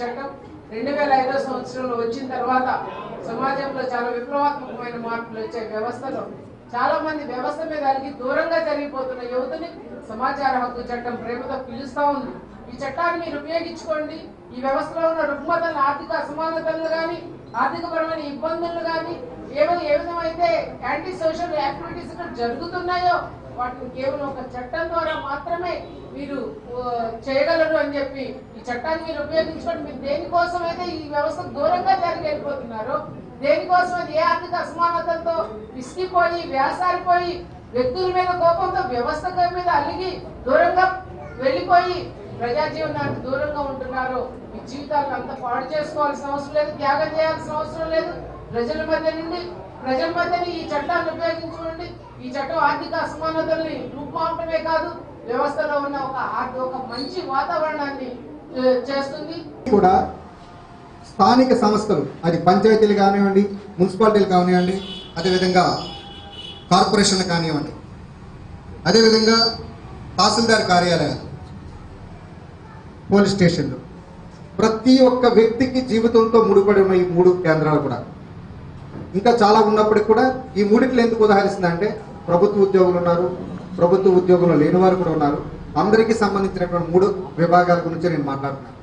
చట్టం రెండు వేల ఐదో సంవత్సరంలో వచ్చిన తర్వాత సమాజంలో చాలా విప్లవాత్మకమైన మార్పులు వచ్చే వ్యవస్థలో చాలా మంది వ్యవస్థ మీద అలిగి దూరంగా జరిగిపోతున్న యువతని సమాచార హక్కు చట్టం ప్రేమతో పిలుస్తా ఉంది. ఈ చట్టాన్ని మీరు ఉపయోగించుకోండి. ఈ వ్యవస్థలో ఉన్న రుగ్మతలు ఆర్థిక అసమానతలు కానీ ఆర్థికపరమైన ఇబ్బందులు కానీ ఏమైనా ఏ విధమైతే యాంటీ సోషల్ యాక్టివిటీస్ ఇక్కడ జరుగుతున్నాయో వాటిని కేవలం ఒక చట్టం ద్వారా మాత్రమే మీరు చేయగలరు అని చెప్పి ఈ చట్టాన్ని మీరు ఉపయోగించుకోండి. మీరు దేనికోసం అయితే ఈ వ్యవస్థ దూరంగా జరిగి దేనికోసం అది ఏ ఆర్థిక అసమానతలతో విసిగిపోయి వ్యాసారిపోయి వ్యక్తుల మీద కోపంతో వ్యవస్థ మీద అలిగి దూరంగా వెళ్ళిపోయి ప్రజాజీవనానికి దూరంగా ఉంటున్నారో జీవితాలను అంత పాడు చేసుకోవాల్సిన అవసరం లేదు త్యాగం చేయాల్సిన అవసరం లేదు. ప్రజల మధ్య నుండి ప్రజల మధ్యని ఈ చట్టాన్ని ఉపయోగించుకోండి. ఈ చట్టం ఆర్థిక అసమానతల్ని రూపుమాపడమే కాదు వ్యవస్థలో ఉన్న ఒక ఒక మంచి వాతావరణాన్ని చేస్తుంది. కూడా స్థానిక సంస్థలు అది పంచాయతీలు కానివ్వండి మున్సిపాలిటీలు కానివ్వండి అదేవిధంగా కార్పొరేషన్లు కానివ్వండి అదేవిధంగా తహసీల్దార్ కార్యాలయాలు పోలీస్ స్టేషన్లు ప్రతి ఒక్క వ్యక్తికి జీవితంతో ముడిపడి ఉన్న ఈ మూడు కేంద్రాలు కూడా. ఇంకా చాలా ఉన్నప్పటికి కూడా ఈ మూడిట్లు ఎందుకు ఉదాహరిస్తుందంటే ప్రభుత్వ ఉద్యోగులు ఉన్నారు ప్రభుత్వ ఉద్యోగులు లేని వారు కూడా ఉన్నారు. అందరికీ సంబంధించినటువంటి మూడు విభాగాల గురించి నేను మాట్లాడుతున్నాను.